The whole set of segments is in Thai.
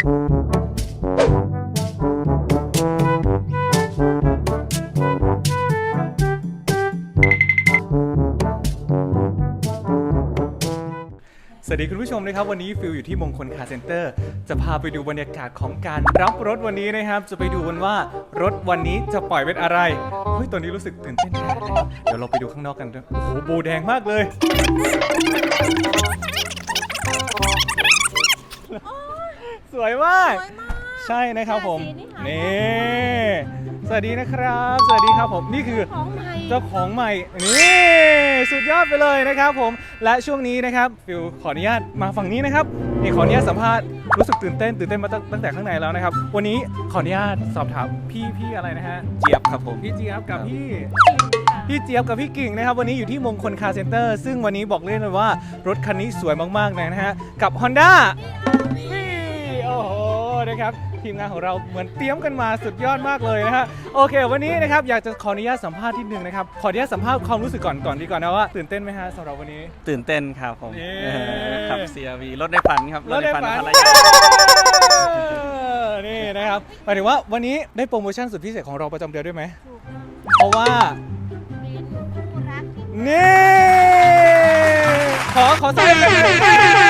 สวัสดีคุณผู้ชมนะครับวันนี้ฟิลอยู่ที่มงคลคาร์เซ็นเตอร์ จะพาไปดูบรรยากาศของการรับรถวันนี้นะครับ จะไปดูกันว่ารถวันนี้จะปล่อยเป็นอะไรเฮ้ยตอนนี้รู้สึกตื่นเต้นแทนนะครับเดี๋ยวเราไปดูข้างนอกกันด้วยโอ้โหบูแดงมากเลย สวยมาก สวยมาก ใช่นะครับผมสีนี่หายากนี่สวัสดีนะครับ สวัสดีครับผม นี่คือ ของใหม่ เจ้าของใหม่นี่สุดยอดไปเลยนะครับผมและช่วงนี้นะครับฟิลขออนุญาตมาฝั่งนี้นะครับนี่ขออนุญาตสัมภาษณ์รู้สึกตื่นเต้นตื่นเต้นมาตั้งตั้งแต่ข้างในแล้วนะครับ วันนี้ขออนุญาตสอบถามพี่พี่อะไรนะฮะเจี๊ยบครับผม พี่เจี๊ยบกับพี่พี่เจี๊ยบกับพี่กิ่งนะครับ วันนี้อยู่ที่มงคลคาร์เซ็นเตอร์ซึ่งวันนี้บอกเลยเลยว่ารถคันนี้สวยมากๆเลยนะฮะกับ Honda นี่โอ้โห นะครับทีมงานของเราเหมือนเตรียมกันมาสุดยอดมากเลยนะฮะโอเค วันนี้นะครับอยากจะขออนุญาตสัมภาษณ์ทีหนึ่งนะครับขออนุญาตสัมภาษณ์ความรู้สึกก่อนก่อนดีกว่านะว่าตื่นเต้นไหมฮะสำหรับวันนี้ ตื่นเต้นครับผมเย้ เออขับ CRV รถในฝันครับรถในฝันภรรยานี่นะครับหมายถึงว่าวันนี้ได้โปรโมชั่นสุดพิเศษของเราประจำเดือนด้วยไหมถูกต้องเพราะว่า เป็นคู่รักที่นี่ ขอขอสายกันโอเคนะครับ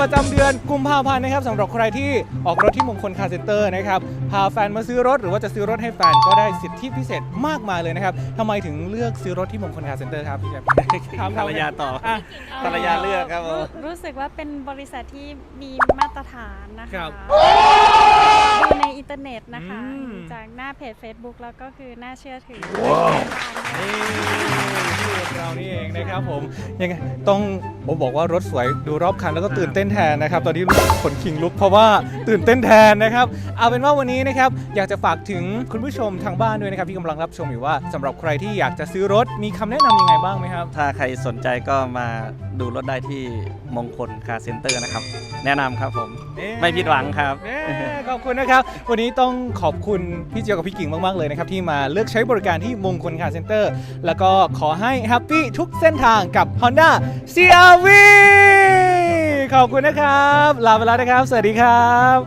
ประจำเดือนกุมภาพันธ์นะครับสำหรับใครที่ออกรถที่มงคลคาร์เซ็นเตอร์นะครับพาแฟนมาซื้อรถหรือว่าจะซื้อรถให้แฟนก็ได้สิทธิพิเศษมากมายเลยนะครับทำไมถึงเลือกซื้อรถที่มงคลคาร์เซ็นเตอร์ครับพี่แจ๊บถามภรรยาต่อ อะ ภรรยาเลือกครับผม รู้สึกว่าเป็นบริษัทที่มีมาตรฐานนะครัคะบดูใน อินเทอร์เน็ตนะคะ อืม จากหน้าเพจ Facebook แล้วก็คือน่าเชื่อถือนี่ที่เรานี่เองนะครับผมยังไงต้องผมบอกว่ารถสวยดูรอบคันแล้วก็ตื่นเต้นแทนนะครับ ตอนนี้รู้สึกขนคิงลุกเพราะว่าตื่นเต้นแทนนะครับเอาเป็นว่าวันนี้นะครับอยากจะฝากถึงคุณผู้ชมทางบ้านด้วยนะครับที่กำลังรับชมอยู่ว่าสำหรับใครที่อยากจะซื้อรถมีคำแนะนำยังไงบ้างไหมครับ ถ้าใครสนใจก็มาดูรถได้ที่มงคลคาร์เซ็นเตอร์นะครับ แนะนำครับผม ไม่ผิดหวังครับเย้ขอบคุณนะครับวันนี้ต้องขอบคุณพี่เจียวกับพี่กิ่งมาก ๆ เลยนะครับ ที่มาเลือกใช้บริการที่มงคลคาร์เซ็นเตอร์ แล้วก็ขอให้แฮปปี้ทุกเส้นทางกับ Honda CRV ขอบคุณนะครับ ลาไปแล้วนะครับ สวัสดีครับ